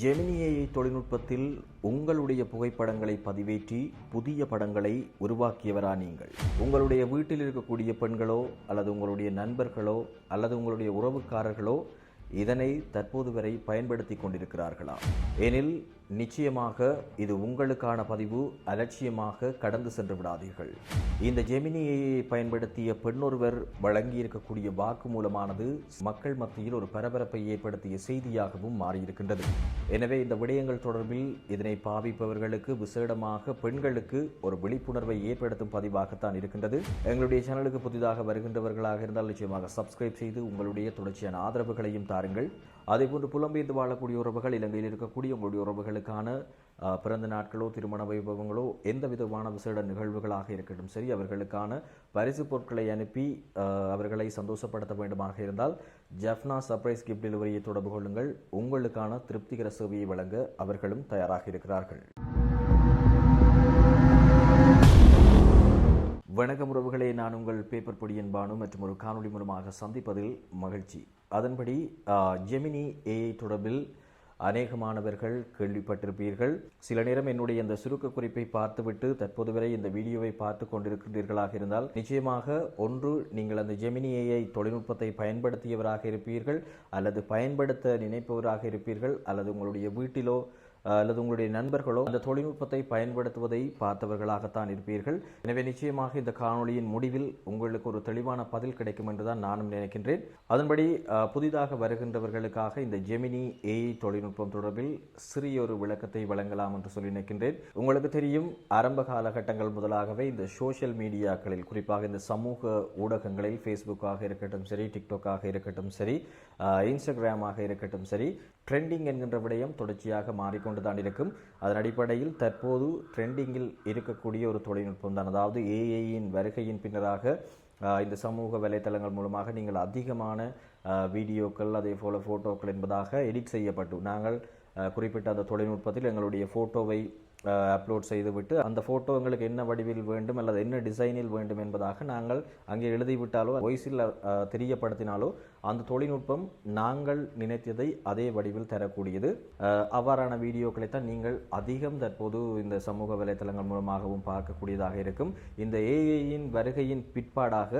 ஜெமினியை தொழில்நுட்பத்தில் உங்களுடைய புகைப்படங்களை பதிவேற்றி புதிய படங்களை உருவாக்கியவரா நீங்கள்? உங்களுடைய வீட்டில் இருக்கக்கூடிய பெண்களோ அல்லது உங்களுடைய நண்பர்களோ அல்லது உங்களுடைய உறவுக்காரர்களோ இதனை தற்போது வரை பயன்படுத்தி கொண்டிருக்கிறார்களா? எனில் நிச்சயமாக இது உங்களுக்கான பதிவு அலட்சியமாக கடந்து சென்று விடாதீர்கள். இந்த ஜெமினியை பயன்படுத்திய பெண்ணொருவர் வழங்கியிருக்கக்கூடிய வாக்குமூலமானது மக்கள் மத்தியில் ஒரு பரபரப்பை ஏற்படுத்திய செய்தியாகவும் மாறியிருக்கின்றது. எனவே இந்த விடயங்கள் தொடர்பில் இதனை பாவிப்பவர்களுக்கு விசேடமாக பெண்களுக்கு ஒரு விழிப்புணர்வை ஏற்படுத்தும் பதிவாகத்தான் இருக்கின்றது. எங்களுடைய சேனலுக்கு புதிதாக வருகின்றவர்களாக இருந்தால் நிச்சயமாக சப்ஸ்கிரைப் செய்து உங்களுடைய தொடர்ச்சியான ஆதரவுகளையும் தாருங்கள். அதேபோன்று புலம்பெயர்ந்து வாழக்கூடிய உறவுகள் இலங்கையில் இருக்கக்கூடிய உங்களுடைய உறவுகளுக்கான பிறந்த நாட்களோ திருமண வைபவங்களோ எந்த விதமான விசேட நிகழ்வுகளாக இருக்கட்டும் சரி அவர்களுக்கான பரிசு பொருட்களை அனுப்பி அவர்களை சந்தோஷப்படுத்த வேண்டுமாக இருந்தால் ஜெஃப்னா சர்ப்ரைஸ் கிஃப்ட் டெலிவரியை தொடர்பு கொள்ளுங்கள். உங்களுக்கான திருப்திகர சேவையை வழங்க அவர்களும் தயாராக இருக்கிறார்கள். வணக்கம் உறவுகளை. நான் உங்கள் பேப்பர் பொடியின் பானு மற்றும் ஒரு காணொலி மூலமாக சந்திப்பதில் மகிழ்ச்சி. அதன்படி ஜெமினி ஏஐ தொடர்பில் அநேகமானவர்கள் கேள்விப்பட்டிருப்பீர்கள். சில நேரம் என்னுடைய இந்த சுருக்க குறிப்பை பார்த்துவிட்டு தற்போது வரை இந்த வீடியோவை பார்த்து கொண்டிருக்கின்றீர்களாக இருந்தால் நிச்சயமாக ஒன்று நீங்கள் அந்த ஜெமினி ஏஐ தொழில்நுட்பத்தை பயன்படுத்தியவராக இருப்பீர்கள் அல்லது பயன்படுத்த நினைப்பவராக இருப்பீர்கள் அல்லது உங்களுடைய வீட்டிலோ அல்லது உங்களுடைய நண்பர்களோ அந்த தொழில்நுட்பத்தை பயன்படுத்துவதை பார்த்தவர்களாகத்தான் இருப்பீர்கள். எனவே நிச்சயமாக இந்த காணொளியின் முடிவில் உங்களுக்கு ஒரு தெளிவான பதில் கிடைக்கும் என்றுதான் நானும் நினைக்கின்றேன். அதன்படி புதிதாக வருகின்றவர்களுக்காக இந்த ஜெமினி ஏஐ தொழில்நுட்பம் தொடர்பில் சிறிய ஒரு விளக்கத்தை வழங்கலாம் என்று சொல்லி நினைக்கின்றேன். உங்களுக்கு தெரியும் ஆரம்ப காலகட்டங்கள் முதலாகவே இந்த சோஷியல் மீடியாக்களில் குறிப்பாக இந்த சமூக ஊடகங்களில் ஃபேஸ்புக்காக இருக்கட்டும் சரி டிக்டாக்காக இருக்கட்டும் சரி இன்ஸ்டாகிராமாக இருக்கட்டும் சரி ட்ரெண்டிங் என்கின்ற விடயம் தொடர்ச்சியாக மாறிக்கொண்டு தான் இருக்கும். அதன் அடிப்படையில் தற்போது ட்ரெண்டிங்கில் இருக்கக்கூடிய ஒரு தொழில்நுட்பம் தான். அதாவது ஏஐயின் வருகையின் பின்னராக இந்த சமூக வலைத்தளங்கள் மூலமாக நீங்கள் அதிகமான வீடியோக்கள் அதே போல ஃபோட்டோக்கள் என்பதாக எடிட் செய்யப்பட்டு நாங்கள் குறிப்பிட்ட அந்த தொழில்நுட்பத்தில் எங்களுடைய ஃபோட்டோவை அப்லோட் செய்துவிட்டு அந்த ஃபோட்டோ எங்களுக்கு என்ன வடிவில் வேண்டும் அல்லது என்ன டிசைனில் வேண்டும் என்பதாக நாங்கள் அங்கே எழுதிவிட்டாலோ வாய்ஸில் தெரியப்படுத்தினாலோ அந்த தொழில்நுட்பம் நாங்கள் நினைத்ததை அதே வடிவில் தரக்கூடியது. அஹ், அவ்வாறான வீடியோக்களை தான் நீங்கள் அதிகம் தற்போது இந்த சமூக வலைத்தளங்கள் மூலமாகவும் பார்க்கக்கூடியதாக இருக்கும். இந்த ஏஐயின் வருகையின் பிற்பாடாக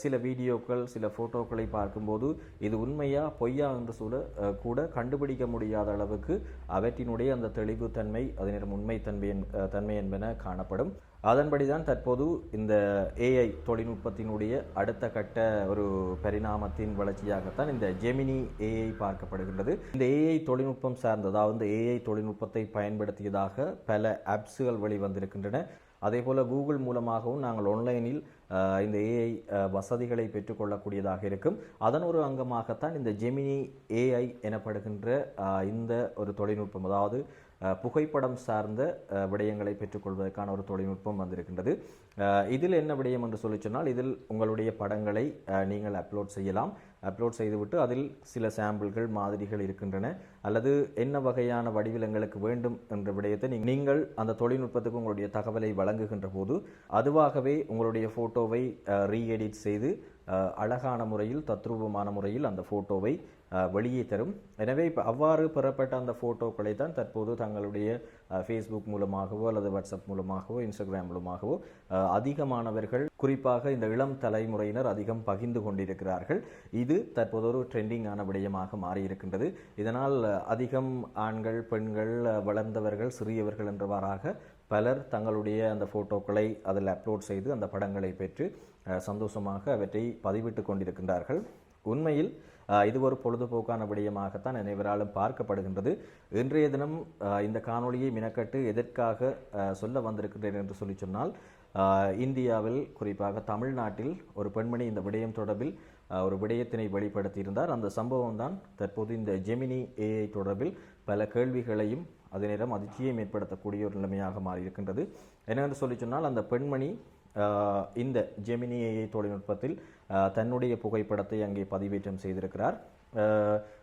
சில வீடியோக்கள் சில ஃபோட்டோக்களை பார்க்கும்போது இது உண்மையா பொய்யா என்று சொல்ல கூட கண்டுபிடிக்க முடியாத அளவுக்கு அவற்றினுடைய அந்த தெளிவுத்தன்மை அதனிடம் உண்மை உண்மைத்தன்மை தன்மை என்பன காணப்படும். அதன்படி தான் தற்போது இந்த ஏஐ தொழில்நுட்பத்தினுடைய அடுத்த கட்ட ஒரு பரிணாமத்தின் வளர்ச்சியாகத்தான் இந்த ஜெமினி ஏஐ பார்க்கப்படுகின்றது. இந்த ஏஐ தொழில்நுட்பம் சார்ந்த அதாவது ஏஐ தொழில்நுட்பத்தை பயன்படுத்தியதாக பல ஆப்ஸுகள் வெளிவந்திருக்கின்றன. அதே போல் கூகுள் மூலமாகவும் நாங்கள் ஆன்லைனில் இந்த ஏஐ வசதிகளை பெற்றுக்கொள்ளக்கூடியதாக இருக்கும். அதன் ஒரு அங்கமாகத்தான் இந்த ஜெமினி ஏஐ எனப்படுகின்ற இந்த ஒரு தொழில்நுட்பம் அதாவது புகைப்படம் சார்ந்த விடயங்களை பெற்றுக்கொள்வதற்கான ஒரு தொழில்நுட்பம் வந்திருக்கின்றது. இதில் என்ன விடயம் என்று சொல்லி சொன்னால் இதில் உங்களுடைய படங்களை நீங்கள் அப்லோட் செய்யலாம். அப்லோட் செய்துவிட்டு அதில் சில சாம்பிள்கள் மாதிரிகள் இருக்கின்றன. அல்லது என்ன வகையான வடிவில் எங்களுக்கு வேண்டும் என்ற விடயத்தை நீங்கள் அந்த தொழில்நுட்பத்துக்கு உங்களுடைய தகவலை வழங்குகின்ற போது அதுவாகவே உங்களுடைய ஃபோட்டோவை ரீஎடிட் செய்து அழகான முறையில் தத்ரூபமான முறையில் அந்த ஃபோட்டோவை வெளியே தரும். எனவே இப்போ அவ்வாறு பெறப்பட்ட அந்த ஃபோட்டோக்களை தான் தற்போது தங்களுடைய ஃபேஸ்புக் மூலமாகவோ அல்லது வாட்ஸ்அப் மூலமாகவோ இன்ஸ்டாகிராம் மூலமாகவோ அதிகமானவர்கள் குறிப்பாக இந்த இளம் தலைமுறையினர் அதிகம் பகிர்ந்து கொண்டிருக்கிறார்கள். இது தற்போது ஒரு ட்ரெண்டிங்கான விடயமாக மாறியிருக்கின்றது. இதனால் அதிகம் ஆண்கள் பெண்கள் வளர்ந்தவர்கள் சிறியவர்கள் என்றவாறாக பலர் தங்களுடைய அந்த ஃபோட்டோக்களை அதில் அப்லோட் செய்து அந்த படங்களை பெற்று சந்தோஷமாக அவற்றை பதிவிட்டு கொண்டிருக்கின்றார்கள். உண்மையில் இது ஒரு பொழுதுபோக்கான விடயமாகத்தான் அனைவராலும் பார்க்கப்படுகின்றது. இன்றைய தினம் இந்த காணொளியை மினக்கட்டு எதற்காக சொல்ல வந்திருக்கின்றேன் என்று சொல்லி சொன்னால் இந்தியாவில் குறிப்பாக தமிழ்நாட்டில் ஒரு பெண்மணி இந்த விடயம் தொடர்பில் ஒரு விடயத்தினை வெளிப்படுத்தியிருந்தார். அந்த சம்பவம் தான் தற்போது இந்த ஜெமினி ஏஐ தொடர்பில் பல கேள்விகளையும் அதே நேரம் அதிர்ச்சியை ஏற்படுத்தக்கூடிய ஒரு நிலைமையாக மாறியிருக்கின்றது. என்னவென்று சொல்லி சொன்னால் அந்த பெண்மணி இந்த ஜெமினி ஏஐ தொழில்நுட்பத்தில் தன்னுடைய புகைப்படத்தை அங்கே பதிவேற்றம் செய்திருக்கிறார்.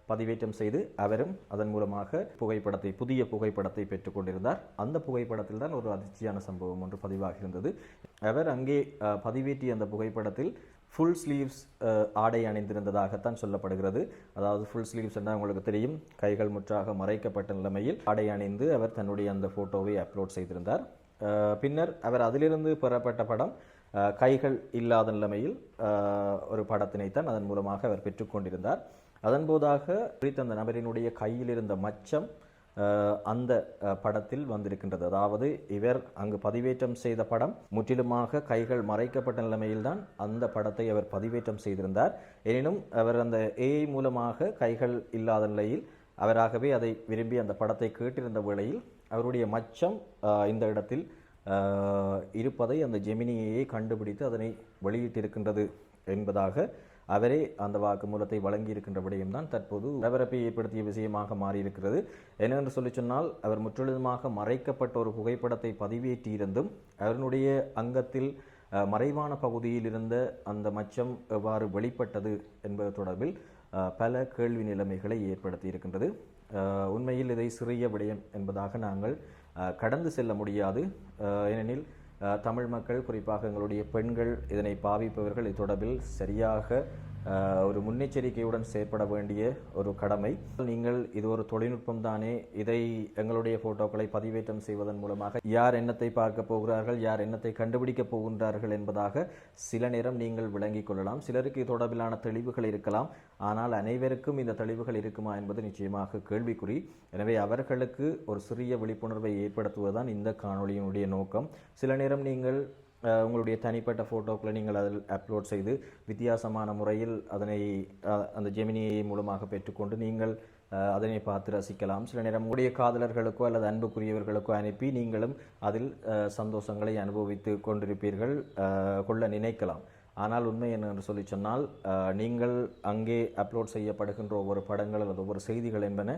பதிவேற்றம் செய்து அவரும் அதன் மூலமாக புகைப்படத்தை புதிய புகைப்படத்தை பெற்றுக்கொண்டிருந்தார் அந்த புகைப்படத்தில் தான் ஒரு அதிர்ச்சியான சம்பவம் ஒன்று பதிவாக இருந்தது அவர் அங்கே பதிவேற்றிய அந்த புகைப்படத்தில் ஃபுல் ஸ்லீவ்ஸ் ஆடை அணிந்திருந்ததாகத்தான் சொல்லப்படுகிறது. அதாவது ஃபுல் ஸ்லீவ்ஸ் என்றால் உங்களுக்கு தெரியும் கைகள் முற்றாக மறைக்கப்பட்ட நிலைமையில் ஆடை அணிந்து அவர் தன்னுடைய அந்த ஃபோட்டோவை அப்லோட் செய்திருந்தார். பின்னர் அவர் அதிலிருந்து பெறப்பட்ட படம் கைகள் இல்லாத நிலைமையில் ஒரு படத்தினைத்தான் அதன் மூலமாக அவர் பெற்றுக்கொண்டிருந்தார் அதன்போதாக குறித்த அந்த நபரினுடைய கையில் இருந்த மச்சம் அந்த படத்தில் வந்திருக்கின்றது. அதாவது இவர் அங்கு பதிவேற்றம் செய்த படம் முற்றிலுமாக கைகள் மறைக்கப்பட்ட நிலைமையில்தான் அந்த படத்தை அவர் பதிவேற்றம் செய்திருந்தார். எனினும் அவர் அந்த ஏஐ மூலமாக கைகள் இல்லாத நிலையில் அவராகவே அதை விரும்பி அந்த படத்தை கேட்டிருந்த வேளையில் அவருடைய மச்சம் இந்த இடத்தில் இருப்பதை அந்த ஜெமினியை கண்டுபிடித்து அதனை வெளியிட்டிருக்கின்றது என்பதாக அவரே அந்த வாக்குமூலத்தை வழங்கியிருக்கின்ற விடயம்தான் தற்போது பரபரப்பை ஏற்படுத்திய விஷயமாக மாறியிருக்கிறது. என்னென்று சொல்லி சொன்னால் அவர் முற்றிலுமாக மறைக்கப்பட்ட ஒரு புகைப்படத்தை பதிவேற்றியிருந்தும் அவருடைய அங்கத்தில் மறைவான பகுதியில் இருந்த அந்த மச்சம் எவ்வாறு வெளிப்பட்டது என்பது தொடர்பில் பல கேள்வி நிலைமைகளை ஏற்படுத்தி இருக்கின்றது உண்மையில் இதை சிறிய விடயம் என்பதாக நாங்கள் கடந்து செல்ல முடியாது. ஏனெனில் தமிழ் மக்கள் குறிப்பாக எங்களுடைய பெண்கள் இதனை பாவிப்பவர்கள் இது தொடர்பில் சரியாக ஒரு முன்னெச்சரிக்கையுடன் செயற்பட வேண்டிய ஒரு கடமை. நீங்கள் இது ஒரு தொழில்நுட்பம் தானே. இதை எங்களுடைய போட்டோக்களை பதிவேற்றம் செய்வதன் மூலமாக யார் எண்ணத்தை பார்க்க போகிறார்கள் யார் எண்ணத்தை கண்டுபிடிக்க போகின்றார்கள் என்பதாக சில நேரம் நீங்கள் விளங்கிக் கொள்ளலாம். சிலருக்கு தொடர்பிலான தெளிவுகள் இருக்கலாம். ஆனால் அனைவருக்கும் இந்த தெளிவுகள் இருக்குமா என்பது நிச்சயமாக கேள்விக்குறி. எனவே அவர்களுக்கு ஒரு சிறிய விழிப்புணர்வை ஏற்படுத்துவதுதான் இந்த காணொலியினுடைய நோக்கம். சில நேரம் நீங்கள் உங்களுடைய தனிப்பட்ட ஃபோட்டோக்களை நீங்கள் அதில் அப்லோட் செய்து வித்தியாசமான முறையில் அதனை அந்த ஜெமினியை மூலமாக பெற்றுக்கொண்டு நீங்கள் அதனை பார்த்து ரசிக்கலாம். சில நேரம் உங்களுடைய காதலர்களுக்கோ அல்லது அன்புக்குரியவர்களுக்கோ அனுப்பி நீங்களும் அதில் சந்தோஷங்களை அனுபவித்து கொண்டிருப்பீர்கள் கொள்ள நினைக்கலாம். ஆனால் உண்மை என்னென்று சொல்லி சொன்னால் நீங்கள் அங்கே அப்லோட் செய்யப்படுகின்ற ஒவ்வொரு படங்கள் அல்லது ஒவ்வொரு செய்திகள் என்பன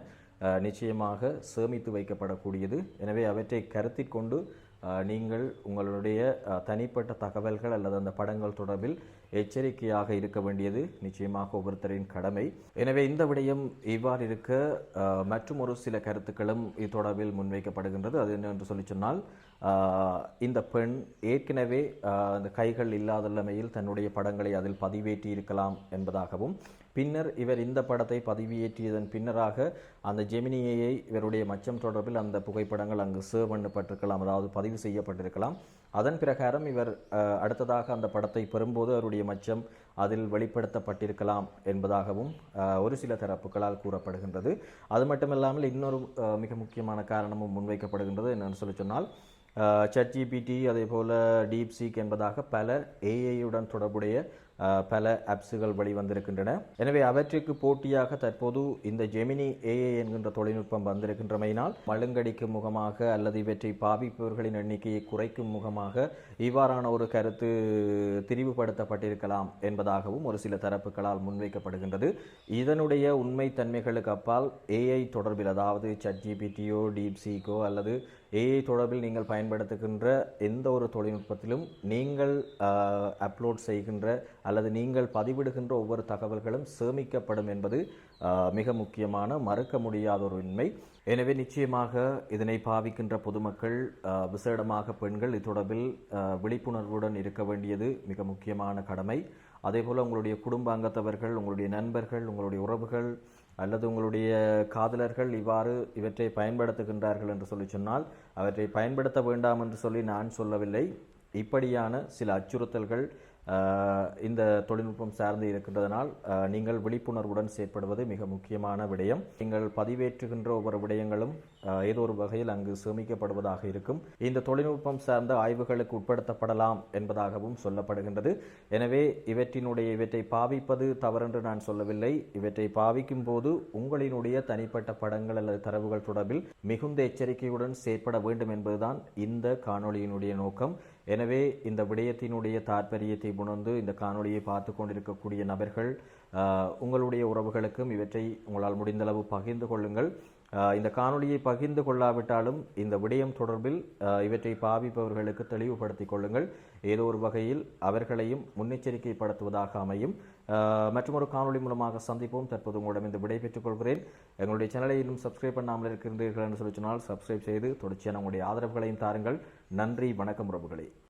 நிச்சயமாக சேமித்து வைக்கப்படக்கூடியது. எனவே அவற்றை கருத்தில் கொண்டு நீங்கள் உங்களுடைய தனிப்பட்ட தகவல்கள் அல்லது அந்த படங்கள் தொடர்பில் எச்சரிக்கையாக இருக்க வேண்டியது நிச்சயமாக ஒவ்வொருத்தரின் கடமை. எனவே இந்த விடயம் இவ்வாறு இருக்க மற்றும் ஒரு சில கருத்துக்களும் இது தொடர்பில் முன்வைக்கப்படுகின்றது. அது என்னென்று சொல்லி சொன்னால் இந்த பெண் ஏற்கனவே அந்த கைகள் இல்லாத நிலைமையில் தன்னுடைய படங்களை அதில் பதிவேற்றி இருக்கலாம் என்பதாகவும் பின்னர் இவர் இந்த படத்தை பதிவியேற்றியதன் பின்னராக அந்த ஜெமினியை இவருடைய மச்சம் தொடர்பில் அந்த புகைப்படங்கள் அங்கு சேவ் பண்ணப்பட்டிருக்கலாம் அதாவது பதிவு செய்யப்பட்டிருக்கலாம். அதன் பிரகாரம் இவர் அடுத்ததாக அந்த படத்தை பெறும்போது அவருடைய மச்சம் அதில் வெளிப்படுத்தப்பட்டிருக்கலாம் என்பதாகவும் ஒரு சில தரப்புகளால் கூறப்படுகின்றது. அது மட்டுமில்லாமல் இன்னொரு மிக முக்கியமான காரணமும் முன்வைக்கப்படுகின்றது என்னென்னு சொல்லி சொன்னால் சட்ஜிபிடி அதே போல் டீப்சீக் என்பதாக பல ஏஐயுடன் தொடர்புடைய பல ஆப்ஸுகள் வெளிவந்திருக்கின்றன. எனவே அவற்றுக்கு போட்டியாக தற்போது இந்த ஜெமினி ஏஐ என்கின்ற தொழில்நுட்பம் வந்திருக்கின்றமையினால் மழுங்கடிக்கும் முகமாக அல்லது இவற்றை பாவிப்பவர்களின் எண்ணிக்கையை குறைக்கும் முகமாக இவ்வாறான ஒரு கருத்து திரிவுபடுத்தப்பட்டிருக்கலாம் என்பதாகவும் ஒரு சில தரப்புகளால் முன்வைக்கப்படுகின்றது. இதனுடைய உண்மை தன்மைகளுக்கு அப்பால் ஏஐ தொடர்பில் அதாவது சட்ஜிபிடியோ டீப்சீக்கோ அல்லது ஏஐ தொடர்பில் நீங்கள் பயன்படுத்துகின்ற எந்த ஒரு தொழில்நுட்பத்திலும் நீங்கள் அப்லோட் செய்கின்ற அல்லது நீங்கள் பதிவிடுகின்ற ஒவ்வொரு தகவல்களும் சேமிக்கப்படும் என்பது மிக முக்கியமான மறுக்க முடியாத ஒரு உண்மை. எனவே நிச்சயமாக இதனை பாவிக்கின்ற பொதுமக்கள் விசேடமாக பெண்கள் இது தொடர்பில் விழிப்புணர்வுடன் இருக்க வேண்டியது மிக முக்கியமான கடமை. அதேபோல் உங்களுடைய குடும்ப அங்கத்தவர்கள் உங்களுடைய நண்பர்கள் உங்களுடைய உறவுகள் அல்லது உங்களுடைய காதலர்கள் இவ்வாறு இவற்றை பயன்படுத்துகின்றார்கள் என்று சொல்லி சொன்னால் அவற்றை பயன்படுத்த வேண்டாம் என்று சொல்லி நான் சொல்லவில்லை. இப்படியான சில அச்சுறுத்தல்கள் இந்த தொழில்நுட்பம் சார்ந்து இருக்கின்றதனால் நீங்கள் விழிப்புணர்வுடன் செயற்படுவது மிக முக்கியமான விடயம். நீங்கள் பதிவேற்றுகின்ற ஒவ்வொரு விடயங்களும் ஏதோ ஒரு வகையில் அங்கு சேமிக்கப்படுவதாக இருக்கும். இந்த தொழில்நுட்பம் சார்ந்த ஆய்வுகளுக்கு உட்படுத்தப்படலாம் என்பதாகவும் சொல்லப்படுகின்றது. எனவே இவற்றினுடைய இவற்றை பாவிப்பது தவறென்று நான் சொல்லவில்லை. இவற்றை பாவிக்கும் போது உங்களினுடைய தனிப்பட்ட படங்கள் அல்லது தரவுகள் தொடர்பில் மிகுந்த எச்சரிக்கையுடன் செயற்பட வேண்டும் என்பதுதான் இந்த காணொளியினுடைய நோக்கம். எனவே இந்த விடயத்தினுடைய தாற்பயத்தை உணர்ந்து இந்த காணொலியை பார்த்து கொண்டிருக்கக்கூடிய நபர்கள் உங்களுடைய உறவுகளுக்கும் இவற்றை உங்களால் முடிந்தளவு பகிர்ந்து கொள்ளுங்கள். இந்த காணொளியை பகிர்ந்து கொள்ளாவிட்டாலும் இந்த விடயம் தொடர்பில் இவற்றை பாவிப்பவர்களுக்கு தெளிவுபடுத்திக் கொள்ளுங்கள். ஏதோ ஒரு வகையில் அவர்களையும் முன்னெச்சரிக்கைப்படுத்துவதாக அமையும். மற்றொரு காணொளி மூலமாக சந்திப்போம். தற்போது உங்களிடம் இந்த விடை பெற்றுக் கொள்கிறேன். எங்களுடைய சேனலை இன்னும் சப்ஸ்கிரைப் பண்ணாமல் இருக்கின்றீர்கள் என்று சொல்லி சொன்னால் சப்ஸ்கிரைப் செய்து தொடர்ச்சியான உங்களுடைய ஆதரவுகளையும் தாருங்கள். நன்றி வணக்கம் உறவுகளே.